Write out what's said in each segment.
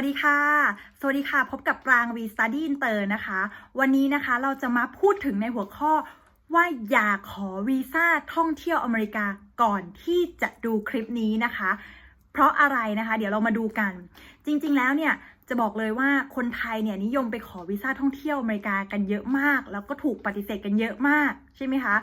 วัสดีค่ะ สวัสดีค่ะ พบกับปราง V Study Inter นะคะ วันนี้นะคะเราจะมาพูดถึงในหัวข้อว่าอย่าขอวีซ่าท่องเที่ยวอเมริกาก่อนที่จะดูคลิปนี้นะคะ เพราะอะไรนะคะ เดี๋ยวเรามาดูกัน จริง ๆ แล้วเนี่ยจะบอกเลยว่าคนไทยเนี่ยนิยมไปขอวีซ่าท่องเที่ยวอเมริกากันเยอะมาก แล้วก็ถูกปฏิเสธกันเยอะมากใช่ไหมคะ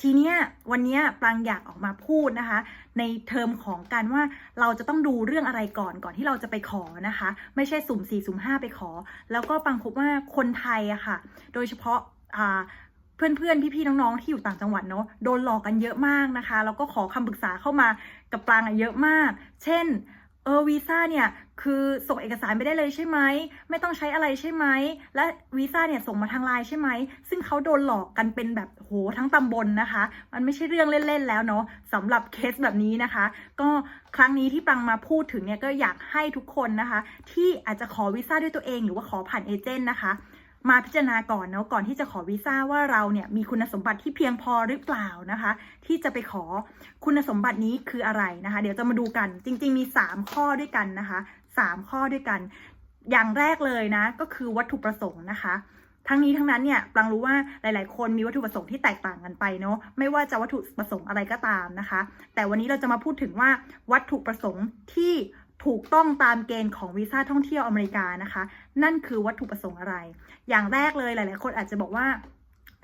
ทีเนี้ยวันเนี้ยปรางอยากออกมาพูดนะคะ ในเทอมของการว่าเราจะต้องดูเรื่องอะไรก่อนก่อนที่เราจะไปขอนะคะ ไม่ใช่สุ่ม4สุ่ม5ไปขอ แล้วก็ปรางพบว่าคนไทยอะค่ะ โดยเฉพาะอ่าเพื่อนๆ พี่ๆ น้องๆ ที่อยู่ต่างจังหวัดเนาะโดนหลอกกันเยอะมากนะคะ แล้วก็ขอคำปรึกษาเข้ามากับปรางอะเยอะมาก เช่น เออวีซ่าเนี่ยคือส่งเอกสารไปได้เลยใช่ไหมไม่ต้องใช้อะไรใช่ไหมและวีซ่าเนี่ยส่งมาทางไลน์ใช่ไหมซึ่งเขาโดนหลอกกันเป็นแบบโหทั้งตำบลนะคะ มันไม่ใช่เรื่องเล่นๆแล้วเนาะสำหรับเคสแบบนี้นะคะ ก็ครั้งนี้ที่ปังมาพูดถึงเนี่ยก็อยากให้ทุกคนนะคะ ที่อาจจะขอวีซ่าด้วยตัวเองหรือว่าขอผ่านเอเจนต์นะคะ มาพิจารณาก่อนเนาะก่อนที่จะขอวีซ่าว่าเราเนี่ยมีคุณสมบัติที่เพียงพอหรือเปล่านะคะ ที่จะไปขอคุณสมบัตินี้คืออะไรนะคะ เดี๋ยวจะมาดูกันจริง ๆ มี 3 ข้อด้วยกันนะคะ 3 ข้อด้วยกัน อย่างแรกเลยนะ ก็คือวัตถุประสงค์นะคะทั้งนี้ทั้งนั้นเนี่ยปรังรู้ว่าหลาย ๆ คนมีวัตถุประสงค์ที่แตกต่างกันไปเนาะไม่ว่าจะวัตถุประสงค์อะไรก็ตามนะคะ แต่วันนี้เราจะมาพูดถึงว่าวัตถุประสงค์ที่ ถูกต้องตามเกณฑ์ของวีซ่าท่องเที่ยวอเมริกานะคะ นั่นคือวัตถุประสงค์อะไร อย่างแรกเลยหลาย ๆ คนอาจจะบอกว่า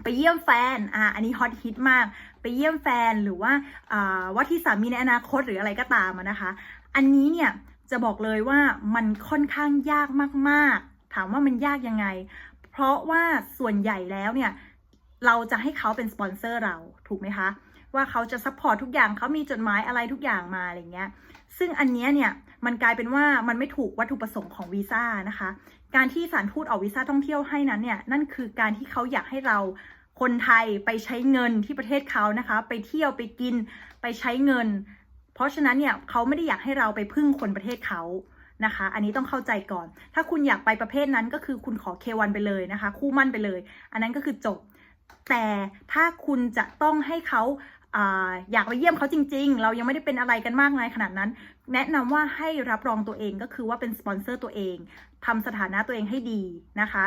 ไปเยี่ยมแฟน อ่า อันนี้ฮอตฮิตมาก ไปเยี่ยมแฟนหรือว่าอ่าว่าที่สามีในอนาคตหรืออะไรก็ตามนะคะ อันนี้เนี่ยจะบอกเลยว่ามันค่อนข้างยากมากๆ ถามว่ามันยากยังไง เพราะว่าส่วนใหญ่แล้วเนี่ยเราจะให้เขาเป็นสปอนเซอร์เราถูกไหมคะ ว่าเขาจะซัพพอร์ตทุกอย่างเขามีจดหมายอะไรทุกอย่างมาอะไรเงี้ย ซึ่งอันเนี้ยเนี่ย มันกลายเป็นว่ามันไม่ถูกวัตถุประสงค์ของวีซ่านะคะ การที่สารทูตออกวีซ่าท่องเที่ยวให้นั้นเนี่ยนั่นคือการที่เขาอยากให้เราคนไทยไปใช้เงินที่ประเทศเขานะคะ ไปเที่ยวไปกินไปใช้เงิน เพราะฉะนั้นเนี่ยเขาไม่ได้อยากให้เราไปพึ่งคนประเทศเขานะคะ อันนี้ต้องเข้าใจก่อน ถ้าคุณอยากไปประเภทนั้นก็คือคุณขอเควันไปเลยนะคะ คู่มั่นไปเลย อันนั้นก็คือจบ แต่ถ้าคุณจะต้องให้เขา อยากไปเยี่ยมเขาจริง ๆ เรายังไม่ได้เป็นอะไรกันมากมายขนาดนั้น แนะนำว่าให้รับรองตัวเองก็คือว่าเป็นสปอนเซอร์ตัวเองทำสถานะตัวเองให้ดีนะคะ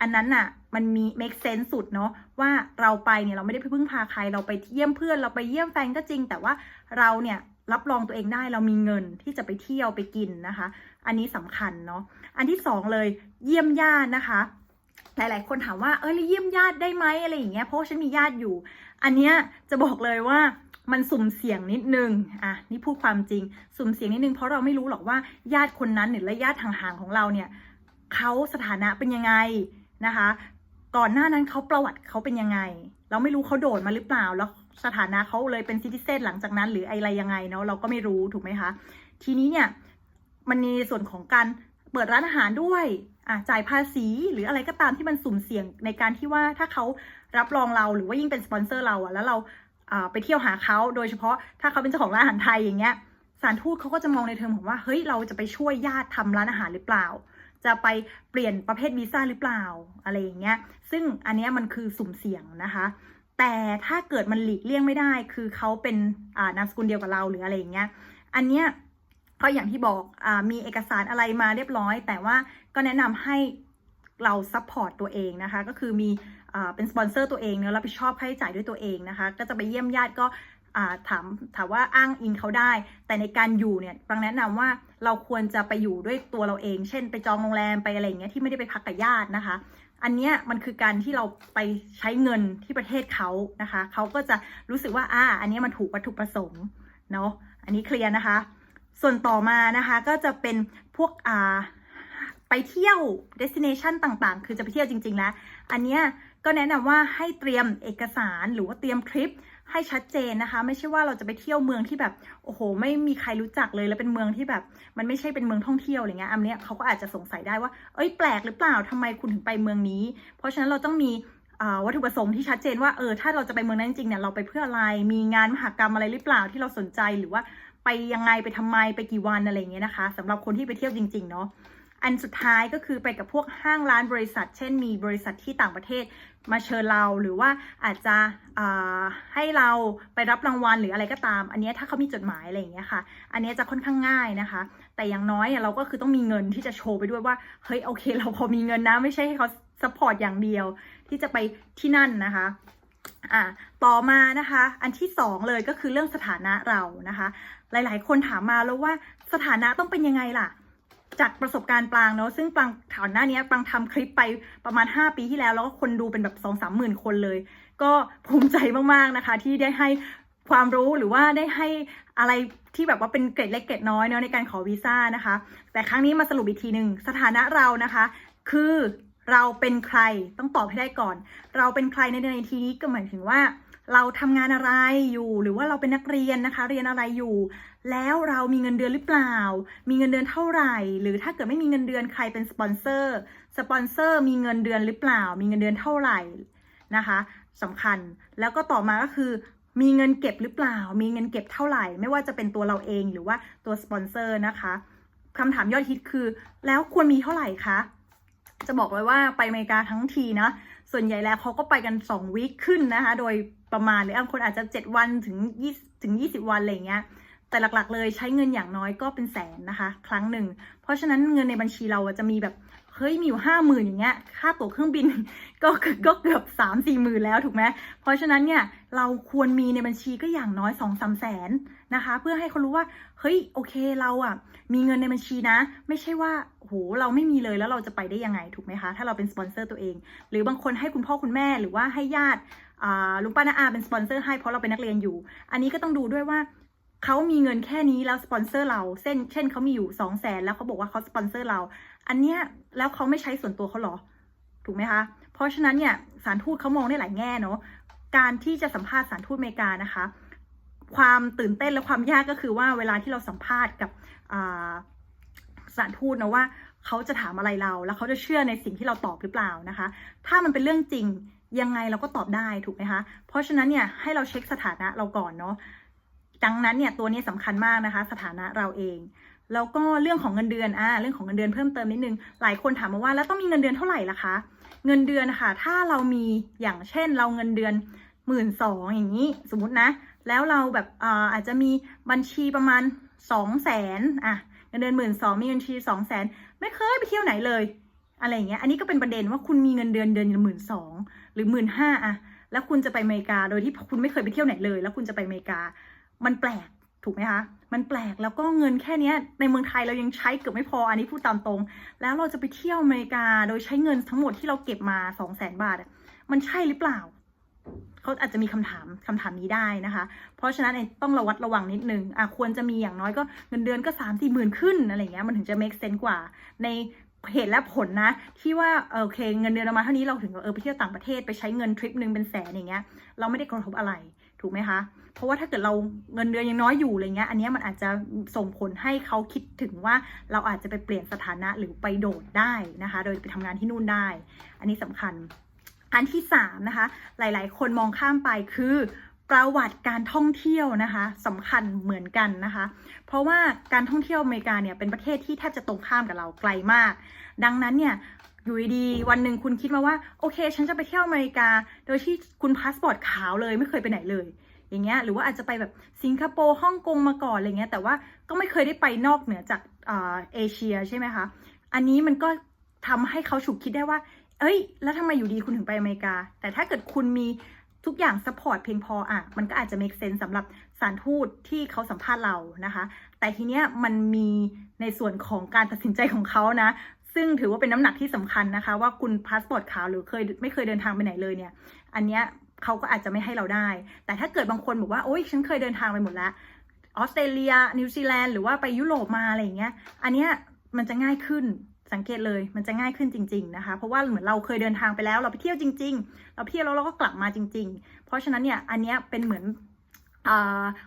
อันนั้นน่ะมันมี make sense สุดเนาะว่าเราไปเนี่ยเราไม่ได้ไปพึ่งพาใครเราไปเยี่ยมเพื่อน เราไปเยี่ยมแฟนก็จริง แต่ว่าเราเนี่ยรับรองตัวเองได้เรามีเงินที่จะไปเที่ยวไปกินนะคะ อันนี้สำคัญเนาะอันที่สองเลยเยี่ยมญาตินะคะ หลายๆ คนถามว่าเออเยี่ยมญาติได้ไหมอะไรอย่างเงี้ยเพราะฉันมีญาติอยู่ อันเนี้ยจะบอกเลยว่ามันสุ่มเสี่ยงนิดนึง อะ นี่พูดความจริง สุ่มเสี่ยงนิดนึงเพราะเราไม่รู้หรอกว่าญาติคนนั้นหรือญาติห่างๆของเราเนี่ยเขาสถานะเป็นยังไงนะคะ ก่อนหน้านั้นเขาประวัติเขาเป็นยังไง เราไม่รู้เขาโดดมาหรือเปล่า แล้วสถานะเขาเลยเป็นซิติเซนหลังจากนั้น หรืออะไรยังไงเนาะเราก็ไม่รู้ถูกไหมคะ ทีนี้เนี่ยมันมีส่วนของการเปิดร้านอาหารด้วย จ่ายภาษีหรืออะไรก็ตามที่มันสุ่มเสี่ยงในการที่ว่าถ้าเขารับรองเราหรือว่ายิ่งเป็นสปอนเซอร์เราอะแล้วเราไปเที่ยวหาเขาโดยเฉพาะถ้าเขาเป็นเจ้าของร้านอาหารไทยอย่างเงี้ยสารทูตเขาก็จะมองในเทอมของว่าเฮ้ยเราจะไปช่วยญาติทำร้านอาหารหรือเปล่า จะไปเปลี่ยนประเภทวีซ่าหรือเปล่าอะไรอย่างเงี้ยซึ่งอันเนี้ยมันคือสุ่มเสี่ยงนะคะ แต่ถ้าเกิดมันหลีกเลี่ยงไม่ได้ คือเขาเป็นนามสกุลเดียวกับเราหรืออะไรอย่างเงี้ยอันเนี้ย ก็อย่างที่บอกอมีเอกสารอะไรมาเรียบร้อย แต่ว่าก็แนะนำให้เราซัพพอร์ตตัวเองนะคะ ก็คือมีอเป็นสปอนเซอร์ตัวเองเนื้อะรับผิดชอบค่าใช้จ่ายด้วยตัวเองนะคะ ก็จะไปเยี่ยมญาติก็ถามถามว่าอ้างอิงเขาได้ แต่ในการอยู่เนี่ยฟังแนะนำว่าเราควรจะไปอยู่ด้วยตัวเราเอง เช่น ไปจองโรงแรมไปอะไรอย่างเงี้ยที่ไม่ได้ไปพักกับญาตินะคะ อันเนี้ยมันคือการที่เราไปใช้เงินที่ประเทศเขานะคะ เขาก็จะรู้สึกว่าอ่าอันนี้มันถูกวัตถุประสงค์เนาะอันนี้เคลียร์นะคะ ส่วนต่อมานะคะก็จะเป็นพวกอ่าไปเที่ยว destination ต่างๆ คือจะไปเที่ยวจริง ๆ แล้ว อันเนี้ยก็แนะนำว่าให้เตรียมเอกสารหรือว่าเตรียมทริปให้ชัดเจนนะคะ ไม่ใช่ว่าเราจะไปเที่ยวเมืองที่แบบโอ้โห ไม่มีใครรู้จักเลยแล้วเป็นเมืองที่แบบ มันไม่ใช่เป็นเมืองท่องเที่ยวอะไรเงี้ยอันเนี้ยเขาก็อาจจะสงสัยได้ว่า เอ้ยแปลกหรือเปล่าทำไมคุณถึงไปเมืองนี้ เพราะฉะนั้นเราต้องมีวัตถุประสงค์ที่ชัดเจนว่าเออถ้าเราจะไปเมืองนั้นจริงเนี่ยเราไปเพื่ออะไรมีงานมหกรรมอะไรหรือเปล่าที่เราสนใจหรือว่า ไปยังไงไปทำไมไปกี่วันอะไรเงี้ยนะคะสำหรับคนที่ไปเที่ยวจริง ๆ เนาะอันสุดท้ายก็คือไปกับพวกห้างร้านบริษัท เช่นมีบริษัทที่ต่างประเทศมาเชิญเราหรือว่าอาจจะให้เราไปรับรางวัลหรืออะไรก็ตาม อันนี้ถ้าเขามีจดหมายอะไรอย่างเงี้ยค่ะ อันนี้จะค่อนข้างง่ายนะคะ แต่อย่างน้อยเราก็คือต้องมีเงินที่จะโชว์ไปด้วยว่าเฮ้ยโอเค เราพอมีเงินนะไม่ใช่ให้เขาสปอร์ตอย่างเดียวที่จะไปที่นั่นนะคะ อะต่อมานะคะ อันที่สองเลยก็คือเรื่องสถานะเรานะคะ หลายๆ คนถามมาแล้วว่าสถานะต้องเป็นยังไงล่ะ จากประสบการณ์ปางเนาะซึ่งปางถอนหน้านี้ปางทำคลิปไปประมาณ 5 ปีที่แล้ว แล้วก็คนดูเป็นแบบ2 3หมื่นคนเลย ก็ภูมิใจมากๆนะคะ ที่ได้ให้ความรู้หรือว่าได้ให้อะไรที่แบบว่าเป็นเกร็ดเล็กเกร็ดน้อยเนาะในการขอวีซ่านะคะ แต่ครั้งนี้มาสรุปอีกทีหนึ่งสถานะเรานะคะ คือ เราเป็นใครต้องตอบให้ได้ก่อน เราเป็นใครในในทีนี้ก็หมายถึงว่า เราทำงานอะไรอยู่ หรือว่าเราเป็นนักเรียนนะคะ เรียนอะไรอยู่ แล้วเรามีเงินเดือนหรือเปล่า มีเงินเดือนเท่าไหร่ หรือถ้าเกิดไม่มีเงินเดือนใครเป็นสปอนเซอร์สปอนเซอร์มีเงินเดือนหรือเปล่า มีเงินเดือนเท่าไหร่นะคะสำคัญแล้วก็ต่อมาก็คือมีเงินเก็บหรือเปล่า มีเงินเก็บเท่าไหร่ ไม่ว่าจะเป็นตัวเราเองหรือว่าตัวสปอนเซอร์นะคะคำถามยอดฮิตคือ แล้วควรมีเท่าไหร่คะ จะบอกเลยว่าไปอเมริกาทั้งทีนะ ส่วนใหญ่แล้วเขาก็ไปกัน 2วีคขึ้นนะคะ โดยประมาณหรือบางคนอาจจะ 7 วันถึง20ถึง 20 วันอะไรเงี้ย แต่หลักๆเลยใช้เงินอย่างน้อยก็เป็นแสนนะคะ ครั้งหนึ่ง เพราะฉะนั้นเงินในบัญชีเราจะมีแบบ เฮ้ยมีอยู่ห้าหมื่นอย่างเงี้ยค่าตั๋วเครื่องบินก็ก็เกือบสามสี่หมื่นแล้วถูกไหมเพราะฉะนั้นเนี่ยเราควรมีในบัญชีก็อย่างน้อยสองสามแสนนะคะ เพื่อให้เขารู้ว่าเฮ้ยโอเคเราอะมีเงินในบัญชีนะ ไม่ใช่ว่าโหเราไม่มีเลยแล้วเราจะไปได้ยังไงถูกไหมคะ ถ้าเราเป็นสปอนเซอร์ตัวเอง หรือบางคนให้คุณพ่อคุณแม่หรือว่าให้ญาติลุงป้าน้าอาเป็นสปอนเซอร์ให้เพราะเราเป็นนักเรียนอยู่ อันนี้ก็ต้องดูด้วยว่า เขามีเงินแค่นี้แล้วสปอนเซอร์เราเส้นเช่นเขามีอยู่สองแสนแล้วเขาบอกว่าเขาสปอนเซอร์เรา อันเนี้ยแล้วเขาไม่ใช้ส่วนตัวเขาเหรอ ถูกไหมคะ เพราะฉะนั้นเนี่ยสารทูตเขามองได้หลายแง่เนาะการที่จะสัมภาษณ์สารทูตอเมริกานะคะ ความตื่นเต้นและความยากก็คือว่าเวลาที่เราสัมภาษณ์กับสารทูตนะว่าเขาจะถามอะไรเรา แล้วเขาจะเชื่อในสิ่งที่เราตอบหรือเปล่านะคะ ถ้ามันเป็นเรื่องจริงยังไงเราก็ตอบได้ถูกไหมคะ เพราะฉะนั้นเนี่ยให้เราเช็คสถานะเราก่อนเนาะ ดังนั้นเนี่ยตัวนี้สำคัญมากนะคะ สถานะเราเอง แล้วก็เรื่องของเงินเดือนอ่าเรื่องของเงินเดือนเพิ่มเติมนิดนึง หลายคนถามมาว่าแล้วต้องมีเงินเดือนเท่าไหร่ล่ะคะ เงินเดือนนะคะถ้าเรามีอย่างเช่น เราเงินเดือนหมื่นสองอย่างนี้สมมตินะ แล้วเราแบบอ่าอาจจะมีบัญชีประมาณสองแสนอะเงินเดือนหมื่นสองมีบัญชีสองแสนไม่เคยไปเที่ยวไหนเลย อะไรอย่างเงี้ยอันนี้ก็เป็นประเด็นว่าคุณมีเงินเดือนเดือนหมื่นสองหรือหมื่นห้าอะแล้วคุณจะไปอเมริกาโดยที่คุณไม่เคยไปเที่ยวไหนเลย แล้วคุณจะไปอเมริกา มันแปลกถูกไหมคะ มันแปลกแล้วก็เงินแค่นี้ในเมืองไทยเรายังใช้เกือบไม่พออันนี้พูดตามตรง แล้วเราจะไปเที่ยวอเมริกาโดยใช้เงินทั้งหมดที่เราเก็บมาสองแสนบาท มันใช่หรือเปล่า เขาอาจจะมีคำถามคำถามนี้ได้นะคะ เพราะฉะนั้นต้องระวัดระวังนิดนึงอะควรจะมีอย่างน้อยก็เงินเดือนก็สามสี่หมื่นขึ้นอะไรเงี้ยมันถึงจะ make sense กว่าในเหตุและผลนะ ที่ว่าเออโอเคเงินเดือนเรามาเท่านี้เราถึงเออไปเที่ยวต่างประเทศไปใช้เงินทริปหนึ่งเป็นแสนอย่างเงี้ยเราไม่ได้กระทบอะไรถูกไหมคะ เพราะว่าถ้าเกิดเราเงินเดือนยังน้อยอยู่อะไรเงี้ย อันนี้มันอาจจะส่งผลให้เขาคิดถึงว่าเราอาจจะไปเปลี่ยนสถานะหรือไปโดดได้นะคะ โดยไปทำงานที่นู่นได้ อันนี้สำคัญ อันที่สามนะคะ หลาย ๆ คนมองข้ามไปคือประวัติการท่องเที่ยวนะคะสำคัญเหมือนกันนะคะ เพราะว่าการท่องเที่ยวอเมริกาเนี่ยเป็นประเทศที่แทบจะตรงข้ามกับเราไกลมาก ดังนั้นเนี่ยอยู่ดีๆวันหนึ่งคุณคิดมาว่า โอเค ฉันจะไปเที่ยวอเมริกา โดยที่คุณพาสปอร์ตขาวเลยไม่เคยไปไหนเลย อย่างเงี้ยหรือว่าอาจจะไปแบบสิงคโปร์ฮ่องกงมาก่อนอะไรเงี้ยแต่ว่าก็ไม่เคยได้ไปนอกเหนือจากเอเชียใช่ไหมคะอันนี้มันก็ทำให้เขาฉุกคิดได้ว่า เอ้ย แล้วทำไมอยู่ดีคุณถึงไปอเมริกา แต่ถ้าเกิดคุณมีทุกอย่างซัพพอร์ตเพียงพออะ มันก็อาจจะ make sense สำหรับสารทูตที่เขาสัมภาษณ์เรานะคะ แต่ทีเนี้ยมันมีในส่วนของการตัดสินใจของเขานะ ซึ่งถือว่าเป็นน้ำหนักที่สำคัญนะคะ ว่าคุณพาสปอร์ตขาวหรือเคยไม่เคยเดินทางไปไหนเลยเนี่ย อันเนี้ย เขาก็อาจจะไม่ให้เราได้ แต่ถ้าเกิดบางคนบอกว่าโอ๊ยฉันเคยเดินทางไปหมดแล้วออสเตรเลีย นิวซีแลนด์หรือว่าไปยุโรปมาอะไรอย่างเงี้ย อันเนี้ยมันจะง่ายขึ้นสังเกตเลยมันจะง่ายขึ้นจริง ๆนะคะ เพราะว่าเหมือนเราเคยเดินทางไปแล้ว เราไปเที่ยวจริง ๆ เราเที่ยวแล้วเราก็กลับมาจริง ๆ เพราะฉะนั้นเนี่ยอันเนี้ยเป็นเหมือนอ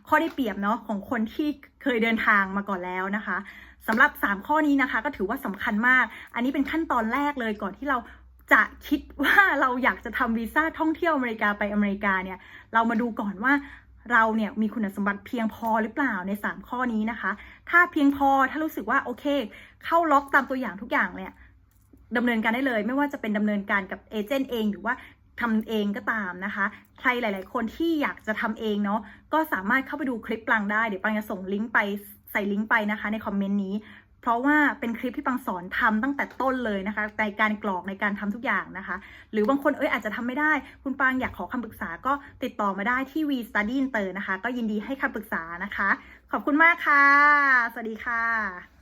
ข้อได้เปรียบเนาะของคนที่เคยเดินทางมาก่อนแล้วนะคะสำหรับ 3 ข้อนี้นะคะ ก็ถือว่าสำคัญมาก อันนี้เป็นขั้นตอนแรกเลยก่อนที่เรา จะคิดว่าเราอยากจะทำวีซ่าท่องเที่ยวอเมริกาไปอเมริกาเนี่ย เรามาดูก่อนว่าเราเนี่ยมีคุณสมบัติเพียงพอหรือเปล่าใน 3 ข้อนี้นะคะ ถ้าเพียงพอถ้ารู้สึกว่าโอเค เข้าล็อกตามตัวอย่างทุกอย่างเนี่ยดำเนินการได้เลย ไม่ว่าจะเป็นดำเนินการกับเอเจนต์เองหรือว่าทำเองก็ตามนะคะ ใครหลาย ๆ คนที่อยากจะทำเองเนาะก็สามารถเข้าไปดูคลิปปลังได้ เดี๋ยวปังจะส่งลิงก์ไปใส่ลิงก์ไปนะคะในคอมเมนต์นี้ เพราะว่าเป็นคลิปที่ปังสอนทำตั้งแต่ต้นเลยนะคะในการกรอกในการทำทุกอย่างนะคะ หรือบางคนเอ้ยอาจจะทำไม่ได้ คุณปางอยากขอคำปรึกษาก็ติดต่อมาได้ที่ V Study Inter นะคะ ก็ยินดีให้คำปรึกษานะคะ ขอบคุณมากค่ะ สวัสดีค่ะ